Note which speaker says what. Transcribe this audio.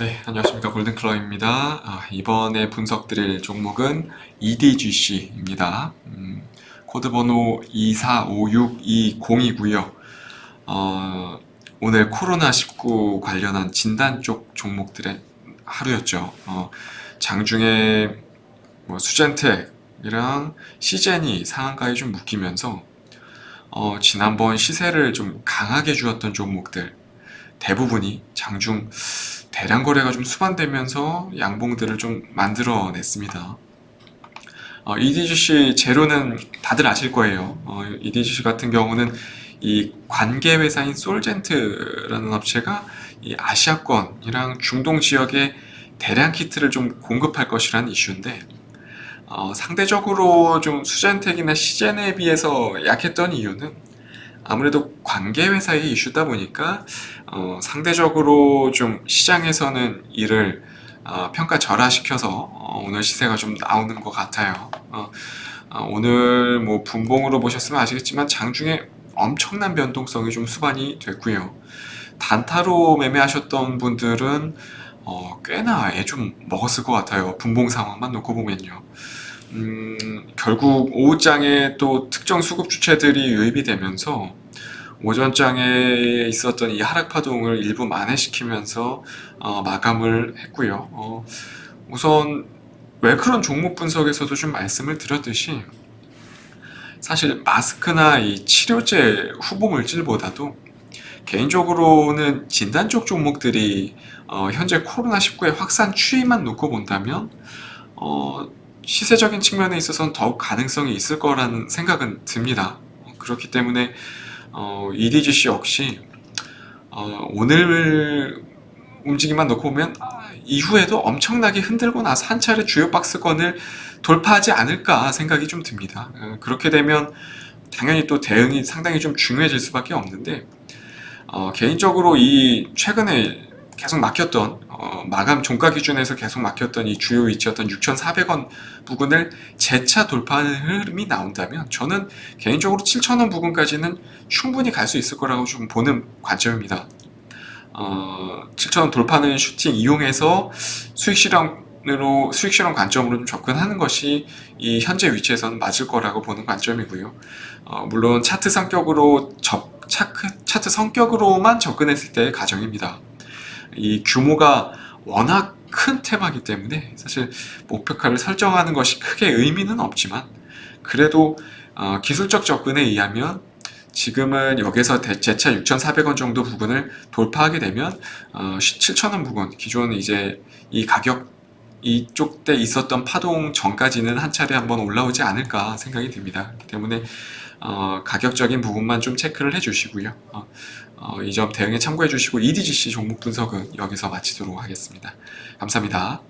Speaker 1: 네, 안녕하십니까 골든클러입니다. 아, 이번에 분석드릴 종목은 EDGC입니다. 음, 코드 번호 2456202고요. 어, 오늘 코로나19 관련한 진단 쪽 종목들의 하루였죠. 어, 장중에 뭐 수젠텍이랑 시젠이 상한가에 좀 묶이면서 어, 지난번 시세를 좀 강하게 주었던 종목들 대부분이 장중 대량 거래가 좀 수반되면서 양봉들을 좀 만들어냈습니다. 어, EDGC 재료는 다들 아실 거예요. 어, EDGC 같은 경우는 이 관계 회사인 솔젠트라는 업체가 이 아시아권이랑 중동 지역에 대량 키트를 좀 공급할 것이라는 이슈인데 어, 상대적으로 좀 수젠텍이나 시젠에 비해서 약했던 이유는 아무래도 관계 회사의 이슈다 보니까 어, 상대적으로 좀 시장에서는 이를 어, 평가 절하시켜서 어, 오늘 시세가 좀 나오는 것 같아요. 어, 어, 오늘 뭐 분봉으로 보셨으면 아시겠지만 장중에 엄청난 변동성이 좀 수반이 됐고요. 단타로 매매하셨던 분들은 어, 꽤나 애 좀 먹었을 것 같아요. 분봉 상황만 놓고 보면요. 음, 결국 오후장에 또 특정 수급 주체들이 유입이 되면서 오전장에 있었던 이 하락 파동을 일부 만회시키면서 어, 마감을 했고요. 어, 우선 웰크론 종목 분석에서도 좀 말씀을 드렸듯이 사실 마스크나 이 치료제 후보 물질보다도 개인적으로는 진단 쪽 종목들이 어, 현재 코로나19의 확산 추이만 놓고 본다면 어, 시세적인 측면에 있어서는 더욱 가능성이 있을 거라는 생각은 듭니다. 어, 그렇기 때문에 어, EDGC 역시 어, 오늘 움직임만 놓고 보면 아, 이후에도 엄청나게 흔들고 나서 한 차례 주요 박스권을 돌파하지 않을까 생각이 좀 듭니다. 어, 그렇게 되면 당연히 또 대응이 상당히 좀 중요해질 수밖에 없는데 어, 개인적으로 이 최근에 계속 막혔던 어, 마감 종가 기준에서 계속 막혔던 이 주요 위치였던 6,400원 부근을 재차 돌파하는 흐름이 나온다면 저는 개인적으로 7,000원 부근까지는 충분히 갈 수 있을 거라고 좀 보는 관점입니다. 어, 7,000원 돌파는 슈팅 이용해서 수익 실현으로 수익 실현 관점으로 좀 접근하는 것이 이 현재 위치에서는 맞을 거라고 보는 관점이고요. 어, 물론 차트 성격으로 접 차트, 차트 성격으로만 접근했을 때의 가정입니다. 이 규모가 워낙 큰 테마이기 때문에 사실 목표가를 설정하는 것이 크게 의미는 없지만 그래도 어, 기술적 접근에 의하면 지금은 여기서 대- 재차 6,400원 정도 부근을 돌파하게 되면 어, 7,000원 부근 기존 이제 이 가격 이쪽 때 있었던 파동 전까지는 한 차례 한번 올라오지 않을까 생각이 듭니다. 때문에 어, 가격적인 부분만 좀 체크를 해주시고요. 어, 어, 이점 대응에 참고해 주시고 EDGC 종목 분석은 여기서 마치도록 하겠습니다. 감사합니다.